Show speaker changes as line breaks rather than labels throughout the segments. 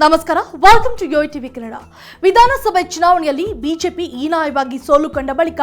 ನಮಸ್ಕಾರ welcome to Yo TV Kannada ವಿಧಾನಸಭೆ ಚುನಾವಣೆಯಲ್ಲಿ ಬಿಜೆಪಿ ಹೀನಾಯವಾಗಿ ಸೋಲು ಕಂಡ ಬಳಿಕ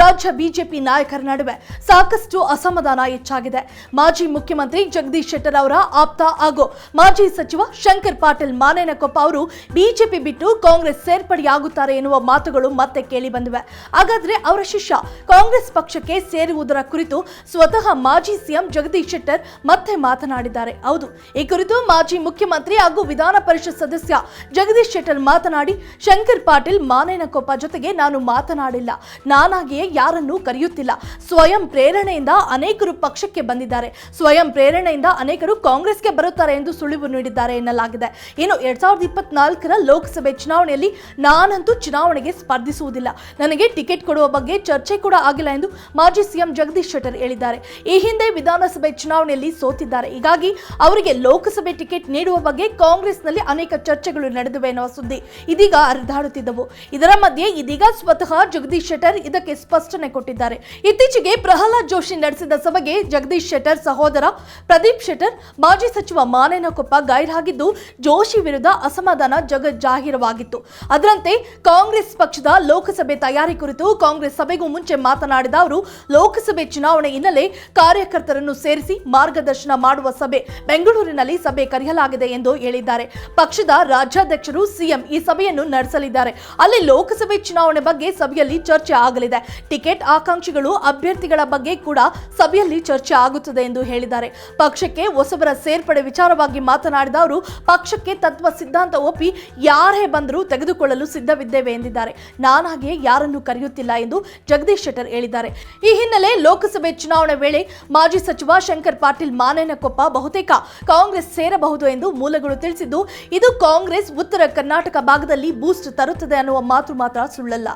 ರಾಜ್ಯ ಬಿಜೆಪಿ ನಾಯಕರ ನಡುವೆ ಸಾಕಷ್ಟು ಅಸಮಾಧಾನ ಹೆಚ್ಚಾಗಿದೆ. ಮಾಜಿ ಮುಖ್ಯಮಂತ್ರಿ ಜಗದೀಶ್ ಶೆಟ್ಟರ್ ಅವರ ಆಪ್ತ ಹಾಗೂ ಮಾಜಿ ಸಚಿವ ಶಂಕರ್ ಪಾಟೀಲ್ ಮಾನೇನಕೊಪ್ಪ ಅವರು ಬಿಜೆಪಿ ಬಿಟ್ಟು ಕಾಂಗ್ರೆಸ್ ಸೇರ್ಪಡೆಯಾಗುತ್ತಾರೆ ಎನ್ನುವ ಮಾತುಗಳು ಮತ್ತೆ ಕೇಳಿ ಬಂದಿವೆ. ಹಾಗಾದ್ರೆ ಅವರ ಶಿಷ್ಯ ಕಾಂಗ್ರೆಸ್ ಪಕ್ಷಕ್ಕೆ ಸೇರುವುದರ ಕುರಿತು ಸ್ವತಃ ಮಾಜಿ ಸಿಎಂ ಜಗದೀಶ್ ಶೆಟ್ಟರ್ ಮತ್ತೆ ಮಾತನಾಡಿದ್ದಾರೆ. ಹೌದು, ಈ ಕುರಿತು ಮಾಜಿ ಮುಖ್ಯಮಂತ್ರಿ ಹಾಗೂ ವಿಧಾನ ಪರಿಷತ್ ಸದಸ್ಯ ಜಗದೀಶ್ ಶೆಟ್ಟರ್ ಮಾತನಾಡಿ, ಶಂಕರ್ ಪಾಟೀಲ್ ಮಾನೇನಕೊಪ್ಪ ಜೊತೆಗೆ ನಾನು ಮಾತನಾಡಿಲ್ಲ. ನಾನಾಗಿಯೇ ಯಾರನ್ನೂ ಕರೆಯುತ್ತಿಲ್ಲ. ಸ್ವಯಂ ಪ್ರೇರಣೆಯಿಂದ ಅನೇಕರು ಪಕ್ಷಕ್ಕೆ ಬಂದಿದ್ದಾರೆ. ಸ್ವಯಂ ಪ್ರೇರಣೆಯಿಂದ ಅನೇಕರು ಕಾಂಗ್ರೆಸ್ಗೆ ಬರುತ್ತಾರೆ ಎಂದು ಸುಳಿವು ನೀಡಿದ್ದಾರೆ ಎನ್ನಲಾಗಿದೆ. ಇನ್ನು ಎರಡ್ ಸಾವಿರದ ಇಪ್ಪತ್ನಾಲ್ಕರ ಲೋಕಸಭೆ ಚುನಾವಣೆಯಲ್ಲಿ ನಾನಂತೂ ಚುನಾವಣೆಗೆ ಸ್ಪರ್ಧಿಸುವುದಿಲ್ಲ. ನನಗೆ ಟಿಕೆಟ್ ಕೊಡುವ ಬಗ್ಗೆ ಚರ್ಚೆ ಕೂಡ ಆಗಿಲ್ಲ ಎಂದು ಮಾಜಿ ಸಿಎಂ ಜಗದೀಶ್ ಶೆಟ್ಟರ್ ಹೇಳಿದ್ದಾರೆ. ಈ ಹಿಂದೆ ವಿಧಾನಸಭೆ ಚುನಾವಣೆಯಲ್ಲಿ ಸೋತಿದ್ದಾರೆ. ಹೀಗಾಗಿ ಅವರಿಗೆ ಲೋಕಸಭೆ ಟಿಕೆಟ್ ನೀಡುವ ಬಗ್ಗೆ ಕಾಂಗ್ರೆಸ್ನಲ್ಲಿ ಅನೇಕ ಚರ್ಚೆಗಳು ನಡೆದಿವೆ ಎನ್ನುವ ಸುದ್ದಿ ಇದೀಗ ಹರಿದಾಡುತ್ತಿದ್ದವು. ಇದರ ಮಧ್ಯೆ ಇದೀಗ ಸ್ವತಃ ಜಗದೀಶ್ ಶೆಟ್ಟರ್ ಇದಕ್ಕೆ ಸ್ಪಷ್ಟನೆ ಕೊಟ್ಟಿದ್ದಾರೆ. ಇತ್ತೀಚೆಗೆ ಪ್ರಹ್ಲಾದ್ ಜೋಶಿ ನಡೆಸಿದ ಸಭೆಗೆ ಜಗದೀಶ್ ಶೆಟ್ಟರ್ ಸಹೋದರ ಪ್ರದೀಪ್ ಶೆಟ್ಟರ್, ಮಾಜಿ ಸಚಿವ ಮಾನೇನಕೊಪ್ಪ ಗೈರಾಗಿದ್ದು, ಜೋಶಿ ವಿರುದ್ಧ ಅಸಮಾಧಾನ ಜಗಜ್ಜಾಹೀರವಾಗಿತ್ತು ಅದರಂತೆ ಕಾಂಗ್ರೆಸ್ ಪಕ್ಷದ ಲೋಕಸಭೆ ತಯಾರಿ ಕುರಿತು ಕಾಂಗ್ರೆಸ್ ಸಭೆಗೂ ಮುಂಚೆ ಮಾತನಾಡಿದ ಅವರು, ಲೋಕಸಭೆ ಚುನಾವಣೆ ಹಿನ್ನೆಲೆ ಕಾರ್ಯಕರ್ತರನ್ನು ಸೇರಿಸಿ ಮಾರ್ಗದರ್ಶನ ಮಾಡುವ ಸಭೆ ಬೆಂಗಳೂರಿನಲ್ಲಿ ಸಭೆ ಕರೆಯಲಾಗಿದೆ ಎಂದು ಹೇಳಿದ್ದಾರೆ. ಪಕ್ಷದ ರಾಜ್ಯಾಧ್ಯಕ್ಷರು ಸಿಎಂ ಈ ಸಭೆಯನ್ನು ನಡೆಸಲಿದ್ದಾರೆ. ಅಲ್ಲಿ ಲೋಕಸಭೆ ಚುನಾವಣೆ ಬಗ್ಗೆ ಸಭೆಯಲ್ಲಿ ಚರ್ಚೆ ಆಗಲಿದೆ. ಟಿಕೆಟ್ ಆಕಾಂಕ್ಷಿಗಳು ಅಭ್ಯರ್ಥಿಗಳ ಬಗ್ಗೆ ಕೂಡ ಸಭೆಯಲ್ಲಿ ಚರ್ಚೆ ಆಗುತ್ತದೆ ಎಂದು ಹೇಳಿದ್ದಾರೆ. ಪಕ್ಷಕ್ಕೆ ಹೊಸಬರ ಸೇರ್ಪಡೆ ವಿಚಾರವಾಗಿ ಮಾತನಾಡಿದ ಅವರು, ಪಕ್ಷಕ್ಕೆ ತತ್ವ ಸಿದ್ಧಾಂತ ಒಪ್ಪಿ ಯಾರೇ ಬಂದರೂ ತೆಗೆದುಕೊಳ್ಳಲು ಸಿದ್ಧವಿದ್ದೇವೆ ಎಂದಿದ್ದಾರೆ. ನಾನಾಗೆ ಯಾರನ್ನು ಕರೆಯುತ್ತಿಲ್ಲ ಎಂದು ಜಗದೀಶ್ ಶೆಟ್ಟರ್ ಹೇಳಿದ್ದಾರೆ. ಈ ಹಿನ್ನೆಲೆ ಲೋಕಸಭೆ ಚುನಾವಣೆ ವೇಳೆ ಮಾಜಿ ಸಚಿವ ಶಂಕರ್ ಪಾಟೀಲ್ ಮಾನೇನಕೊಪ್ಪ ಬಹುತೇಕ ಕಾಂಗ್ರೆಸ್ ಸೇರಬಹುದು ಎಂದು ಮೂಲಗಳು ತಿಳಿಸಿದ್ದು ಇದು ಕಾಂಗ್ರೆಸ್ ಉತ್ತರ ಕರ್ನಾಟಕ ಭಾಗದಲ್ಲಿ ಬೂಸ್ಟ್ ತರುತ್ತದೆ ಅನ್ನುವ ಮಾತು ಮಾತ್ರ ಸುಳ್ಳಲ್ಲ.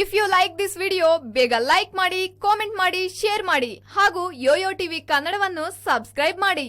If you like this video ಬೇಗ ಲೈಕ್ ಮಾಡಿ ಕಾಮೆಂಟ್ ಮಾಡಿ ಶೇರ್ ಮಾಡಿ ಹಾಗೂ ಯೋಯೋ ಟಿವಿ ಕನ್ನಡವನ್ನು ಸಬ್ಸ್ಕ್ರೈಬ್ ಮಾಡಿ.